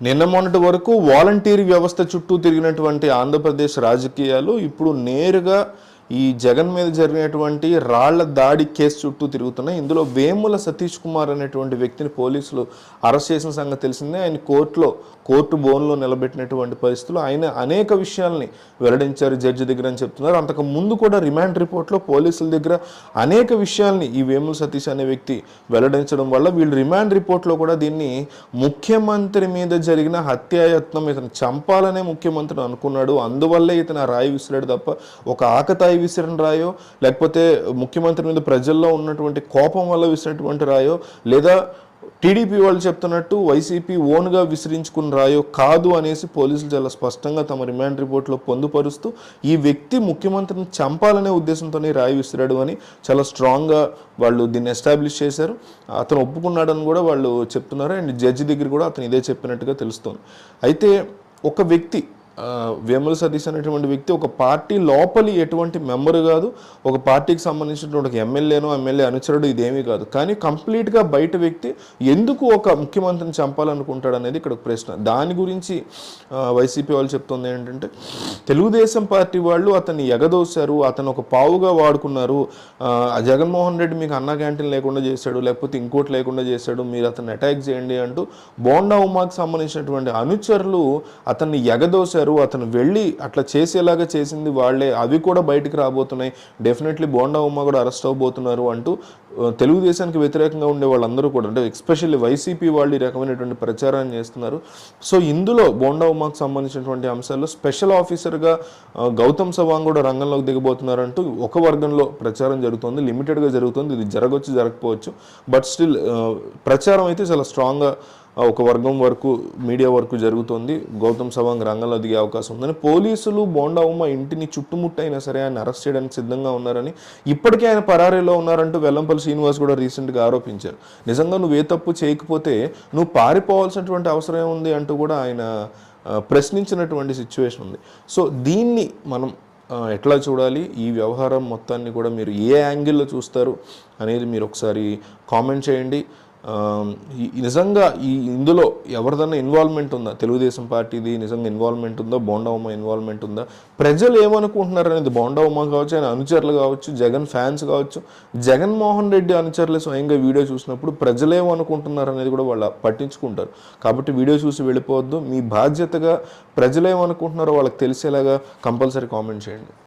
నిన్న మొన్నటి వరకు వాలంటీర్ వ్యవస్థ చుట్టూ తిరిగినటువంటి ఆంధ్రప్రదేశ్ రాజకీయాలు ఇప్పుడు నేరుగా ఈ జగన్ మీద జరిగినటువంటి రాళ్ళ దాడి కేసు చుట్టూ తిరుగుతున్నాయి. ఇందులో వేముల సతీష్ కుమార్ అనేటువంటి వ్యక్తిని పోలీసులు అరెస్ట్ చేసిన సంగతి తెలిసిందే. ఆయన కోర్టులో కోర్టు బోన్లో నిలబెట్టినటువంటి పరిస్థితులు. ఆయన అనేక విషయాల్ని వెల్లడించారు జడ్జి దగ్గర అని చెప్తున్నారు. అంతకు ముందు కూడా రిమాండ్ రిపోర్ట్లో పోలీసుల దగ్గర అనేక విషయాల్ని ఈ వేముల సతీష్ అనే వ్యక్తి వెల్లడించడం వల్ల వీళ్ళు రిమాండ్ రిపోర్ట్లో కూడా దీన్ని ముఖ్యమంత్రి మీద జరిగిన హత్యాయత్నం ఇతను చంపాలనే ముఖ్యమంత్రి అనుకున్నాడు. అందువల్లే ఇతను రాయి విసిరాడు తప్ప ఒక ఆకతాయి విసిరిన రాయో లేకపోతే ముఖ్యమంత్రి మీద ప్రజల్లో ఉన్నటువంటి కోపం వల్ల విసిరినటువంటి రాయో లేదా టీడీపీ వాళ్ళు చెప్తున్నట్టు వైసీపీ ఓన్గా విసిరించుకుని రాయో కాదు అనేసి పోలీసులు చాలా స్పష్టంగా తమ రిమాండ్ రిపోర్ట్లో పొందుపరుస్తూ ఈ వ్యక్తి ముఖ్యమంత్రిని చంపాలనే ఉద్దేశంతోనే రాయి విసిరాడు అని చాలా స్ట్రాంగ్గా వాళ్ళు దీన్ని ఎస్టాబ్లిష్ చేశారు. అతను ఒప్పుకున్నాడని కూడా వాళ్ళు చెప్తున్నారు. అండ్ జడ్జి దగ్గర కూడా అతను ఇదే చెప్పినట్టుగా తెలుస్తుంది. అయితే ఒక వ్యక్తి వేముల సతీష్ అనేటువంటి వ్యక్తి ఒక పార్టీ లోపలి ఎటువంటి మెంబర్ కాదు ఒక పార్టీకి సంబంధించినటువంటి ఎమ్మెల్యేనో ఎమ్మెల్యే అనుచరుడు ఇదేమీ కాదు. కానీ కంప్లీట్గా బయట వ్యక్తి ఎందుకు ఒక ముఖ్యమంత్రిని చంపాలనుకుంటాడు అనేది ఇక్కడ ఒక ప్రశ్న. దాని గురించి వైసీపీ వాళ్ళు చెప్తుంది ఏంటంటే తెలుగుదేశం పార్టీ వాళ్ళు అతన్ని ఎగదోశారు అతను ఒక పావుగా వాడుకున్నారు. జగన్మోహన్ రెడ్డి మీకు అన్న క్యాంటీన్ లేకుండా చేశాడు లేకపోతే ఇంకోటి లేకుండా చేశాడు మీరు అతన్ని అటాక్ చేయండి అంటూ బోండా ఉమాకి సంబంధించినటువంటి అనుచరులు అతన్ని ఎగదోశారు. అతను వెళ్ళి అట్లా చేసేలాగా చేసింది వాళ్ళే. అవి కూడా బయటికి రాబోతున్నాయి. డెఫినెట్లీ బోండా ఉమా కూడా అరెస్ట్ అవబోతున్నారు అంటూ తెలుగుదేశానికి వ్యతిరేకంగా ఉండే వాళ్ళందరూ కూడా అంటే ఎస్పెషల్లీ వైసీపీ వాళ్ళు ఈ రకమైనటువంటి ప్రచారాన్ని చేస్తున్నారు. సో ఇందులో బోండా ఉమాకు సంబంధించినటువంటి అంశాల్లో స్పెషల్ ఆఫీసర్గా గౌతమ్ సవాంగ్ కూడా రంగంలోకి దిగబోతున్నారంటూ ఒక వర్గంలో ప్రచారం జరుగుతుంది. లిమిటెడ్గా జరుగుతుంది. ఇది జరగవచ్చు జరగకపోవచ్చు. బట్ స్టిల్ ప్రచారం అయితే చాలా స్ట్రాంగ్గా ఒక వర్గం వరకు మీడియా వరకు జరుగుతుంది. గౌతమ్ సవాంగ్ రంగంలో దిగే అవకాశం ఉందని పోలీసులు బోండా ఉమ్మ ఇంటిని చుట్టుముట్టైనా సరే ఆయన అరెస్ట్ చేయడానికి సిద్ధంగా ఉన్నారని ఇప్పటికే ఆయన పరారీలో ఉన్నారంటూ వెల్లంపల్లి శ్రీనివాస్ కూడా రీసెంట్గా ఆరోపించారు. నిజంగా నువ్వు ఏ తప్పు చేయకపోతే నువ్వు పారిపోవాల్సినటువంటి అవసరం ఉంది అంటూ కూడా ఆయన ప్రశ్నించినటువంటి సిచ్యువేషన్ ఉంది. సో దీన్ని మనం ఎట్లా చూడాలి? ఈ వ్యవహారం మొత్తాన్ని కూడా మీరు ఏ యాంగిల్లో చూస్తారు అనేది మీరు ఒకసారి కామెంట్ చేయండి. నిజంగా ఈ ఇందులో ఎవరిదన్నా ఇన్వాల్వ్మెంట్ ఉందా? తెలుగుదేశం పార్టీది నిజంగా ఇన్వాల్వ్మెంట్ ఉందా? బోండా ఇన్వాల్వ్మెంట్ ఉందా? ప్రజలు ఏమనుకుంటున్నారు అనేది బోండా కావచ్చు ఆయన అనుచరులు కావచ్చు జగన్ ఫ్యాన్స్ కావచ్చు జగన్మోహన్ రెడ్డి అనుచరులు స్వయంగా వీడియో చూసినప్పుడు ప్రజలు ఏమనుకుంటున్నారు అనేది కూడా వాళ్ళు పట్టించుకుంటారు. కాబట్టి వీడియో చూసి వెళ్ళిపోవద్దు. మీ బాధ్యతగా ప్రజలు ఏమనుకుంటున్నారో వాళ్ళకి తెలిసేలాగా కంపల్సరీ కామెంట్ చేయండి.